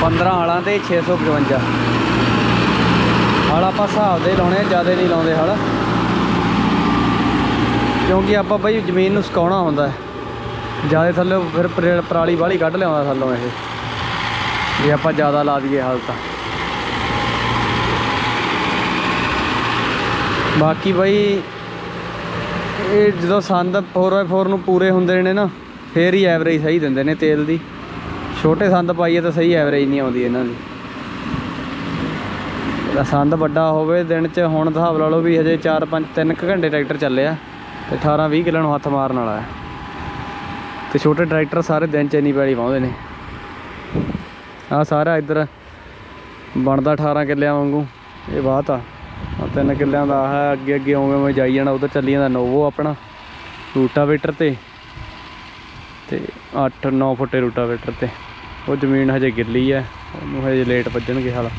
15 ਹਾਲਾਂ ਤੇ 655 ਹਾਲ ਆਪਾਂ ਹਿਸਾਬ ਦੇ ਲਾਉਣੇ ਜ਼ਿਆਦਾ ਨਹੀਂ ਲਾਉਂਦੇ ਹਾਲ। ਕਿਉਂਕਿ ਆਪਾਂ ਬਈ ਜ਼ਮੀਨ ਨੂੰ ਸੁਕਾਉਣਾ ਹੁੰਦਾ ਜ਼ਿਆਦਾ ਥੱਲੇ ਫਿਰ ਪਰਾਲੀ ਵਾਲੀ ਕੱਢ ਲਿਆਉਂਦਾ ਥੱਲੋਂ ਇਹ। ਜੇ ਆਪਾਂ ਜ਼ਿਆਦਾ ਲਾ ਦਈਏ ਹਲ ਤਾਂ। ਬਾਕੀ ਬਈ ਇਹ ਜਦੋਂ ਸੰਦ 4x4 ਨੂੰ ਪੂਰੇ ਹੁੰਦੇ ਨੇ ਨਾ, ਫੇਰ ਹੀ ਐਵਰੇਜ ਸਹੀ ਦਿੰਦੇ ਨੇ ਤੇਲ ਦੀ। ਛੋਟੇ ਸੰਦ ਪਾਈਏ ਤਾਂ ਸਹੀ ਐਵਰੇਜ ਨਹੀਂ ਆਉਂਦੀ ਇਹਨਾਂ ਦੀ। ਤਾਂ ਸੰਦ ਵੱਡਾ ਹੋਵੇ, ਦਿਨ 'ਚ ਹੁਣ ਹਿਸਾਬ ਲਾ ਲਓ ਵੀ ਹਜੇ 4 5 3 ਘੰਟੇ ਟਰੈਕਟਰ ਚੱਲਿਆ ਤੇ 18 20 ਕਿਲੋ ਨੂੰ ਹੱਥ ਮਾਰਨ ਵਾਲਾ ਹੈ। ਤੇ ਛੋਟੇ ਟਰੈਕਟਰ ਸਾਰੇ ਦਿਨ 'ਚ ਇੰਨੀ ਪੈਲੀ ਪਾਉਂਦੇ ਨੇ। ਆ ਸਾਰਾ ਇੱਧਰ ਬਣਦਾ 18 ਕਿੱਲਿਆਂ ਵਾਂਗੂ। ਇਹ ਬਾਤ ਆ ਤਿੰਨ ਕਿੱਲਿਆਂ ਦਾ ਆਹ ਅੱਗੇ ਅੱਗੇ ਉਵੇਂ ਉਵੇਂ ਜਾਈ ਜਾਣਾ, ਉਧਰ ਚੱਲੀ ਜਾਂਦਾ ਨੋਵੋ ਆਪਣਾ। ਰੂਟਾਵੇਟਰ ਤੇ। ਤੇ 8 9 ਫੁੱਟੇ ਰੂਟਾਵੇਟਰ ਤੇ। ਉਹ ਜ਼ਮੀਨ ਹਜੇ ਗਿੱਲੀ ਹੈ, ਉਹਨੂੰ ਹਜੇ ਲੇਟ ਵੱਜਣਗੇ ਹਾਲ।